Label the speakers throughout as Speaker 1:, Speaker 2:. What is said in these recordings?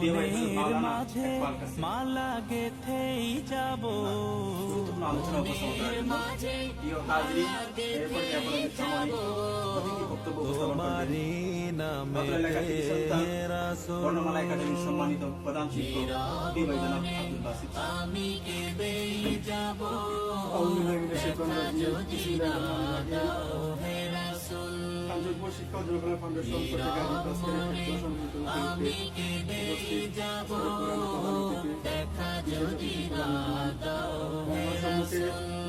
Speaker 1: মনের মাঝে মালা গেথেই যাব। তোমারি নামে
Speaker 2: বর্ণমালা একাডেমির সম্মানিত প্রধান শিক্ষক প্রিয় ভাই জনাব
Speaker 3: শিক্ষা ও জনকল্যাণ ফাউন্ডেশন কর্তৃক আয়োজিত আজকের এই শিক্ষা সম্মিলিত উদ্যোগকে উপস্থিত সর্বপ্রধান প্রধান অতিথি, আমার সম্মুখে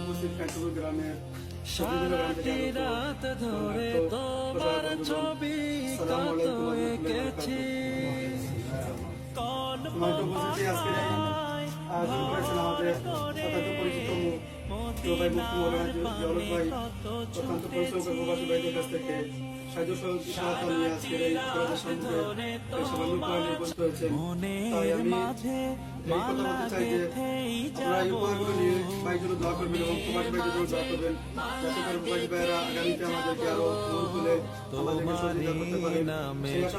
Speaker 3: উপস্থিত কাঞ্চনপুর গ্রামের বিভিন্ন গ্রাম থেকে
Speaker 1: সারাটি রাত ধরে তোমার ছবি কত এঁকেছি।
Speaker 3: সম্মানিত উপস্থিতি আজকের এই আয়োজন করেছেন আমাদের অত্যন্ত পরিচিত মুখ প্রিয় মুক্তি মৌলানা জলক অত্যন্ত পরিশ্রম করে প্রবাসী ভাইদের কাছ থেকে সাহায্য সহযোগিতা আজকের এই আপনাদের সামনে এই সভা উপহার নিয়ে উপস্থিত হয়েছেন। তাই আমি এই কথা বলতে চাই যে আপনারা এই উপহারগুলো নিয়ে ভাই দোয়া করবেন এবং প্রবাসী ভাইদের দোয়া করবেন। যাতে করে প্রবাসী ভাইয়েরা আগামীতে আমাদেরকে আরও মন খুলে আমাদেরকে সহযোগিতা করতে পারেন। সেই আশা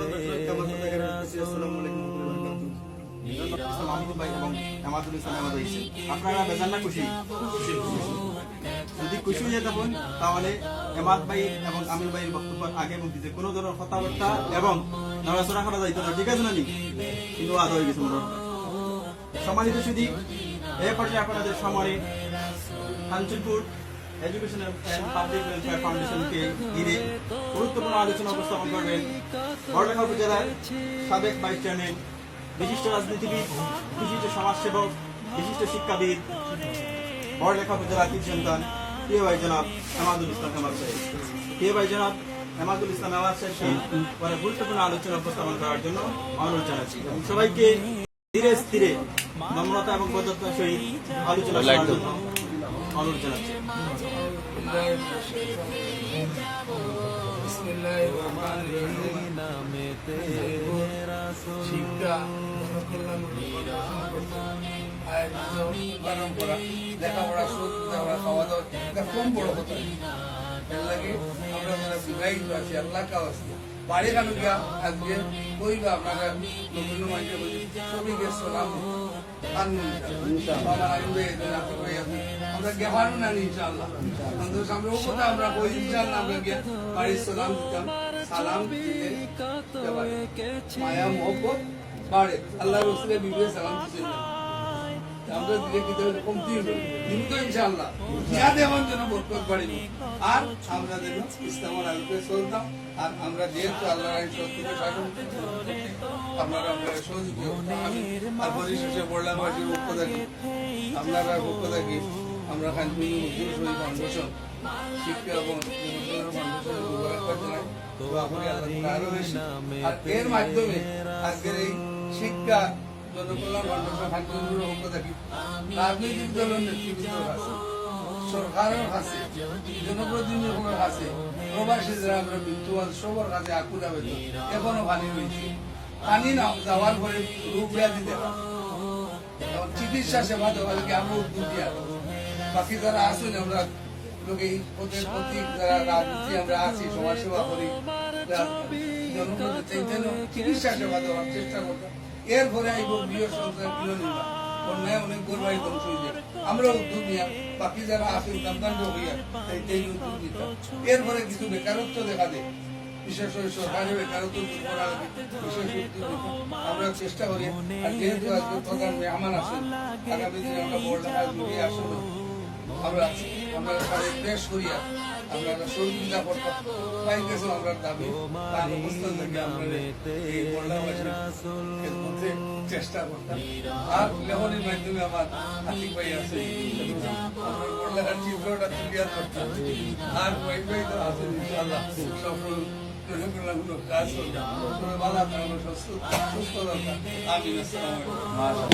Speaker 3: আমার কথা এখানে আসসালামু আলাইকুম ওয়া রাহমাতুল্লাহি
Speaker 2: ইসলাম মাহমুদ ভাই এবং আমাদুল ইসলাম আমাদের আপনারা বেজান না খুশি। যদি খুশি হয়ে যাবেন তাহলে এমাদ ভাই এবং আমির ভাইয়ের বক্তব্য আগে এবং দিতে কোনো ধরনের কথাবার্তা এবং নড়াচড়া করা যাইতো না, ঠিক আছে না? কিন্তু আদ হয়ে গেছে। সম্মানিত সুদী এই পর্যায়ে আপনাদের সামনে কাঞ্চনপুর এডুকেশন পাবলিক ওয়েলফেয়ার ফাউন্ডেশনকে ঘিরে গুরুত্বপূর্ণ আলোচনা উপস্থাপন করবেন বড়লেখা উপজেলার সাবেক ভাইস চেয়ারম্যান বিশিষ্ট রাজনীতিবিদ, বিশিষ্ট সমাজসেবক, বিশিষ্ট শিক্ষাবিদ উপজেলার কৃতি সন্তান প্রিয় ভাই জনাব আমাদুল ইসলাম হেমাদ সাহেব প্রিয় ভাই জনাব হেমাদুল ইসলাম হেমাদ সাহেবকে পরে গুরুত্বপূর্ণ আলোচনা উপস্থাপন করার জন্য অনুরোধ জানাচ্ছি এবং সবাইকে ধীরে স্থিরে নম্রতা এবং বদ্ধতার সহিত আলোচনা করার জন্য অনুরোধ জানাচ্ছি
Speaker 4: বিসমিল্লাহির রহমানির রহিম।
Speaker 1: নামেতে রাসূল
Speaker 4: শিক্ষা জনকল্যাণ আয়োজিত লেখাপড়া সুদ খাওয়া দাওয়া এটা কম বড় হতো এর লাগে আমরা যারা বিবাহিত আছি আল্লাহ কাছে বাড়ি কেন গিয়া আজকে কইবা আপনারা নতুন মাইকে বলি সবিকে সালাম আমরা গেহারও না ইনশাআল্লাহ আমাদের সামনে উপরে আমরা কই ইনশাআল্লাহ আমরা গিয়া বাড়ির সালাম দিতাম সালাম মায়া মোহব্বত বাড়ে আল্লাহ রসুলের বিবে সালাম আমরা দিলে কি দেবে কমতি হবে তো ইনশাআল্লাহ দেওয়ার জন্য বরকত বাড়িনি আর আমরা যেহেতু আল্লাহ সত্যকে শাসন আপনারা আমরা বললাম পক্ষ থাকি আপনারা পক্ষ থাকি আমরা খানপুর ফাউন্ডেশন শিক্ষা এবং আরও বেশি। এর মাধ্যমে আজকের এই শিক্ষা যারা না চিকিৎসা সেবা দেওয়াকে আমরা উদ্যোগ দিয়া বাকি যারা আসুন আমরা লোকে ওদের প্রতি যারা রাজনীতি আমরা আছি সমাজ সেবা করি চিকিৎসা সেবা দেওয়ার চেষ্টা করতাম এরপরে আইব গৃহ সংসার, গৃহ নির্মাণ বন্যায় অনেক গোরবাড়ি ধ্বংস হয়ে যায় আমরা উদ্যোগ নিয়া, বাকি যারা আছেন কামকাণ্ড হইয়া সেই উদ্যোগ নিতাম। এরপরে কিছু বেকারত্ব দেখা দেয়। বিশেষ করে সরকারি বেকারত্ব দূর আমরা চেষ্টা করি, আর যেহেতু আজকে প্রধান মেহমান আছেন, আগামী দিনে আমরা রাজনীতি আসলে আমরা আমরা সবাই পেশ আমরা করতাম। তাই কিছু আমরা দাবি তার অবস্থান চেষ্টা করতাম। আর লেখনের মাধ্যমে আমার আতিক ভাই আছে, আমরা চিত্রটা তুলিয়া ধরতাম আর ভাই ভাই তো আছে, ইনশাআল্লাহ সফল কাজ করতাম সুস্থ সুস্থ আলাইকুম।